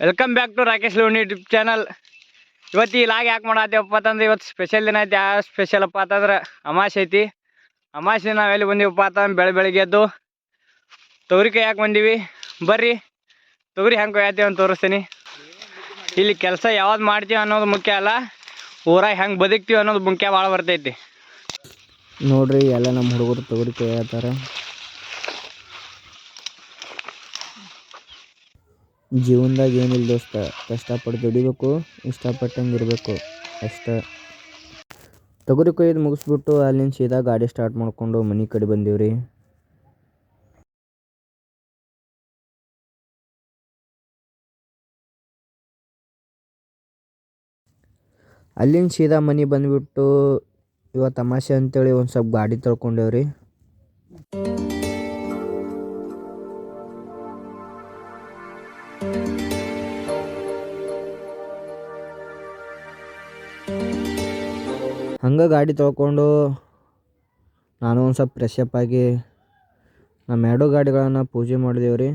Welcome back to Rakesh Loni YouTube channel ಇವತ್ತು ಈ log ಯಾಕೆ ಮಾಡತ್ತೇವಪ್ಪ ಅಂತಂದ್ರೆ ಇವತ್ತು ಸ್ಪೆಷಲ್ ದಿನ ಐತಿ ಯಾವ ಸ್ಪೆಷಲ್ ಅಪ್ಪ ಅಂತಂದ್ರೆ ಅಮಾಸೆ ಐತಿ. ಅಮಾಸೆ ನಾವು ಎಲ್ಲಿ ಬಂದೀವಪ್ಪ ಅಂತಂದ್ರೆ ಬೆಳೆ ಬೆಳಿಗ್ಗೆ ಎದ್ದು. ತೊಗರಿಕಾಯಿ ಯಾಕೆ ಬಂದೀವಿ? ಬರ್ರಿ, ತೊಗರಿ ಹೆಂಗೆ ಕೊಯ್ಯತ್ತೀವಿ ಅಂತ ತೋರಿಸ್ತೀನಿ. ಇಲ್ಲಿ ಕೆಲಸ ಯಾವ್ದು ಮಾಡ್ತೀವಿ ಅನ್ನೋದು ಮುಖ್ಯ ಅಲ್ಲ, ಊರಾಗ ಹೆಂಗೆ ಬದುಕ್ತೀವಿ ಅನ್ನೋದು ಮುಖ್ಯ ಭಾಳ ಬರ್ತೈತಿ. ನೋಡ್ರಿ, ಎಲ್ಲ ನಮ್ಮ ಹುಡುಗರು ತೊಗರಿ ಕೊಯ್ಯತ್ತಾರ ಜೀವನದಾಗ ಏನಿಲ್ಲ ದೋಸ್ತ. ಕಷ್ಟಪಟ್ಟು ದುಡಿಬೇಕು, ಇಷ್ಟಪಟ್ಟಂಗೆ ಇರಬೇಕು. ಅಷ್ಟೇ. ತೊಗರಿ ಕೊಯ್ದು ಮುಗಿಸ್ಬಿಟ್ಟು ಅಲ್ಲಿಂದ ಸೀದಾ ಗಾಡಿ ಸ್ಟಾರ್ಟ್ ಮಾಡಿಕೊಂಡು ಮನೆ ಕಡೆ ಬಂದೀವ್ರಿ. ಅಲ್ಲಿಂದ ಸೀದಾ ಮನೆ ಬಂದ್ಬಿಟ್ಟು ಇವತ್ತು ತಮಾಷೆ ಅಂತೇಳಿ ಒಂದು ಸ್ವಲ್ಪ ಗಾಡಿ ತೊಳ್ಕೊಂಡೇವ್ರಿ. ಹಂಗೆ ಗಾಡಿ ತೊಳ್ಕೊಂಡು ನಾನು ಒಂದು ಸ್ವಲ್ಪ ಫ್ರೆಶ್ ಅಪ್ ಆಗಿ ನಮ್ಮ ಎರಡೂ ಗಾಡಿಗಳನ್ನು ಪೂಜೆ ಮಾಡಿದೇವ್ರಿ.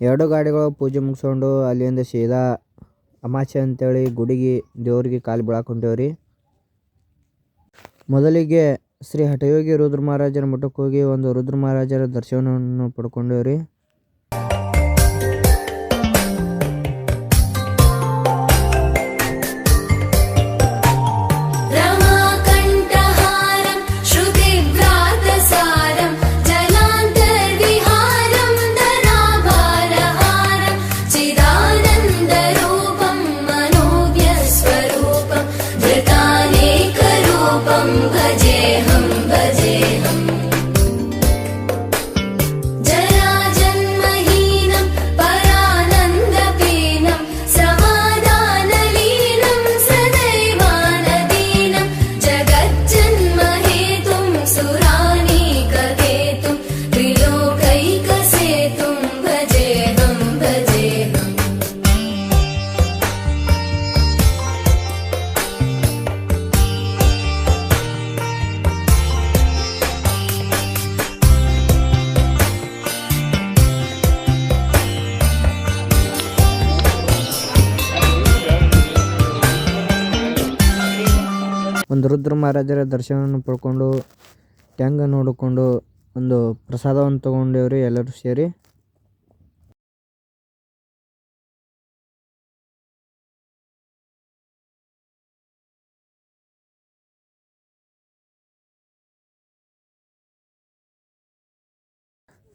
ಎರಡು ಗಾಡಿಗಳು ಪೂಜೆ ಮುಗಿಸ್ಕೊಂಡು ಅಲ್ಲಿಂದ ಸೀದಾ ಅಮಾಸೆ ಅಂತೇಳಿ ಗುಡಿಗೆ, ದೇವ್ರಿಗೆ ಕಾಲು ಬೀಳಾಕ್ ಹೊಂಟೇವ್ರಿ. ಮೊದಲಿಗೆ ಶ್ರೀ ಹಠಯೋಗಿ ರುದ್ರ ಮಹಾರಾಜರ ಮಠಕ್ಕೆ ಹೋಗಿ ಒಂದು ರುದ್ರ ಮಹಾರಾಜರ ದರ್ಶನವನ್ನು ಪಡ್ಕೊಂಡೇವ್ರಿ. ಒಂದು ರುದ್ರ ಮಹಾರಾಜರ ದರ್ಶನವನ್ನು ಪಡ್ಕೊಂಡು, ಟ್ಯಾಂಗ ನೋಡಿಕೊಂಡು, ಒಂದು ಪ್ರಸಾದವನ್ನು ತೊಗೊಂಡೇವ್ರಿ ಎಲ್ಲರೂ ಸೇರಿ.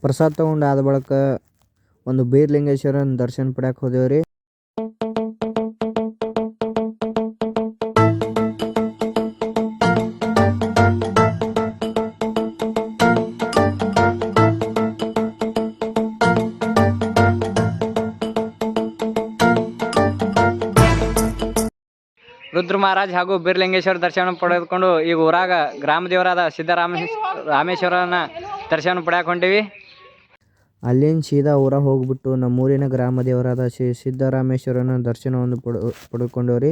ಪ್ರಸಾದ ತಗೊಂಡು ಆದ ಬಳಿಕ ಒಂದು ಬೀರ್ಲಿಂಗೇಶ್ವರನ ದರ್ಶನ ಪಡ್ಯಾಕ ಹೋದೇವ್ರಿ. ರುದ್ರ ಮಹಾರಾಜ್ ಹಾಗೂ ಬೀರ್ಲಿಂಗೇಶ್ವರ ದರ್ಶನ ಪಡೆದುಕೊಂಡು ಈಗ ಊರಾಗ ಗ್ರಾಮ ದೇವರಾದ ಸಿದ್ದರಾಮ ರಾಮೇಶ್ವರನ ದರ್ಶನ ಪಡೆಯಕ್ಕೆ ಹೊಂಟಿವಿ ಅಲ್ಲಿಂದ ಸೀದಾ ಊರ ಹೋಗ್ಬಿಟ್ಟು ನಮ್ಮೂರಿನ ಗ್ರಾಮ ದೇವರಾದ ಶ್ರೀ ಸಿದ್ದರಾಮೇಶ್ವರನ ದರ್ಶನವನ್ನು ಪಡ ಪಡ್ಕೊಂಡವ್ರಿ.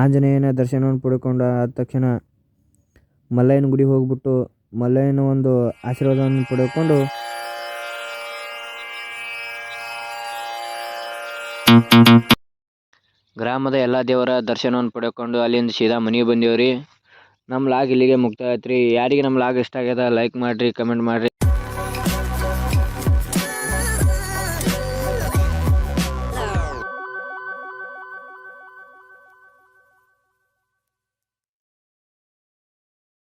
ಆಂಜನೇಯನ ದರ್ಶನವನ್ನು ಪಡ್ಕೊಂಡು ಆದ ತಕ್ಷಣ ಮಲ್ಲಯ್ಯನ ಗುಡಿಗೆ ಹೋಗ್ಬಿಟ್ಟು ಮಲ್ಲಯ್ಯನ ಒಂದು ಆಶೀರ್ವಾದವನ್ನು ಪಡೆದುಕೊಂಡು ಗ್ರಾಮದ ಎಲ್ಲ ದೇವರ ದರ್ಶನವನ್ನು ಪಡ್ಕೊಂಡು ಅಲ್ಲಿಂದ ಸೀದಾ ಮನೆಗೆ ಬಂದೇವ್ರಿ. ನಮ್ಮ ಲಾಗ್ ಇಲ್ಲಿಗೆ ಮುಕ್ತಾಯ ಆಯ್ತು ರೀ ಯಾರಿಗೆ ನಮ್ಮ ಲಾಗ್ ಇಷ್ಟ ಆಗ್ಯದ ಲೈಕ್ ಮಾಡಿರಿ ಕಮೆಂಟ್ ಮಾಡಿರಿ.